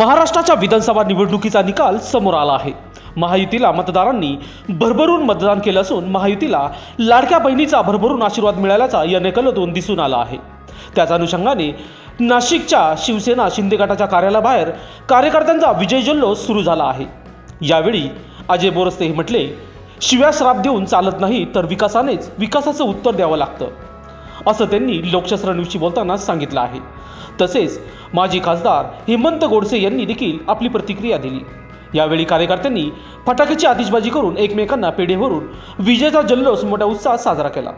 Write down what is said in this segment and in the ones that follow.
महाराष्ट्राच्या विधानसभा निवडणुकीचा निकाल समोर आला आहे. महायुतीला मतदारांनी भरभरून मतदान केलं असून महायुतीला लाडक्या बहिणीचा भरभरून आशीर्वाद मिळाल्याचा या निकालातून दिसून आला आहे. त्याच अनुषंगाने नाशिकच्या शिवसेना शिंदे गटाच्या कार्यालयाबाहेर कार्यकर्त्यांचा विजय जल्लोष सुरू झाला आहे. यावेळी अजय बोरस्ते हे म्हटले शिव्या श्राप देऊन चालत नाही तर विकासानेच विकासाचं उत्तर द्यावं लागतं. असं त्यांनी लोकशास्त्र न्यूजशी बोलताना सांगितलं आहे. तसेच माजी खासदार हेमंत गोडसे यांनी देखील आपली प्रतिक्रिया दिली. यावेळी कार्यकर्त्यांनी फटाक्याची आतिषबाजी करून एकमेकांना पेढे भरून जल्लोष मोठ्या उत्साहात साजरा केला.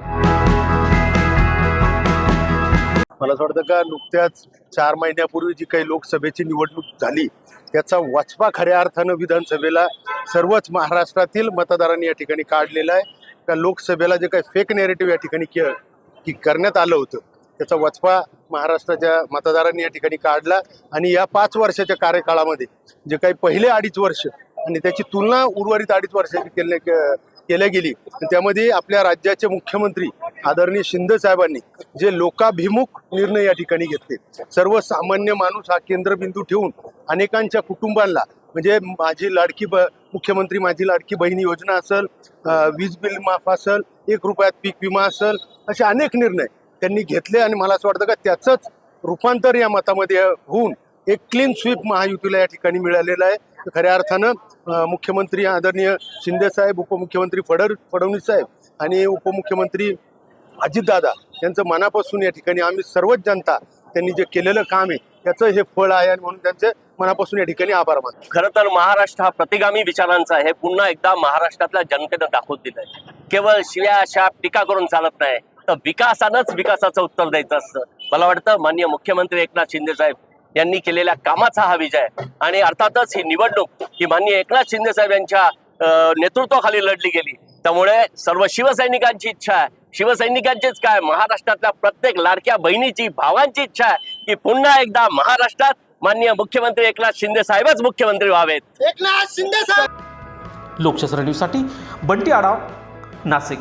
मला असं वाटतं का नुकत्याच चार महिन्यापूर्वी जी काही लोकसभेची निवडणूक झाली त्याचा वचपा खऱ्या अर्थानं विधानसभेला सर्वच महाराष्ट्रातील मतदारांनी या ठिकाणी काढलेला आहे. का लोकसभेला जे काही फेक नेरेटिव्ह या ठिकाणी की करण्यात आलं होतं. त्याचा वचपा महाराष्ट्राच्या मतदारांनी या ठिकाणी काढला आणि या पाच वर्षाच्या कार्यकाळामध्ये जे काही पहिले अडीच वर्ष आणि त्याची तुलना उर्वरित अडीच वर्षाची केले केल्या गेली. आणि त्यामध्ये आपल्या राज्याचे मुख्यमंत्री आदरणीय शिंदे साहेबांनी जे लोकाभिमुख निर्णय या ठिकाणी घेतले. सर्वसामान्य माणूस हा केंद्रबिंदू ठेवून अनेकांच्या कुटुंबांना म्हणजे माझी लाडकी ब मुख्यमंत्री माझी लाडकी बहिणी योजना असेल वीज बिल माफ असेल एक रुपयात पीक विमा असेल असे अनेक निर्णय त्यांनी घेतले आणि मला असं वाटतं का त्याचंच रूपांतर या मतामध्ये होऊन एक क्लीन स्वीप महायुतीला या ठिकाणी मिळालेलं आहे. खऱ्या अर्थानं मुख्यमंत्री आदरणीय शिंदेसाहेब उपमुख्यमंत्री फडर फडणवीस साहेब आणि उपमुख्यमंत्री अजितदादा यांचं मनापासून या ठिकाणी आम्ही सर्वच जनता त्यांनी जे केलेलं काम आहे त्याचं हे फळ आहे आणि म्हणून त्यांचे मनापासून या ठिकाणी आभार मानतो. खरं तर महाराष्ट्र हा प्रतिगामी विचारांचा आहे. पुन्हा एकदा महाराष्ट्रातल्या जनतेनं दाखवून दिलंय. केवळ शिव्या शाप टीका करून चालत नाही. तर विकासानंच विकासाचं उत्तर द्यायचं असतं. मला वाटतं माननीय मुख्यमंत्री एकनाथ शिंदे साहेब यांनी केलेल्या कामाचा हा विजय. आणि अर्थातच ही निवडणूक ही माननीय एकनाथ शिंदे साहेब यांच्या नेतृत्वाखाली लढली गेली. त्यामुळे सर्व शिवसैनिकांची इच्छा आहे. शिवसैनिकांचीच काय? महाराष्ट्रातल्या प्रत्येक लाडक्या बहिणीची भावांची इच्छा आहे की पुन्हा एकदा महाराष्ट्रात माननीय मुख्यमंत्री एकनाथ शिंदे साहेबच मुख्यमंत्री व्हावेत. लोकशास्त्र न्यूजसाठी बंटी आडाव नाशिक.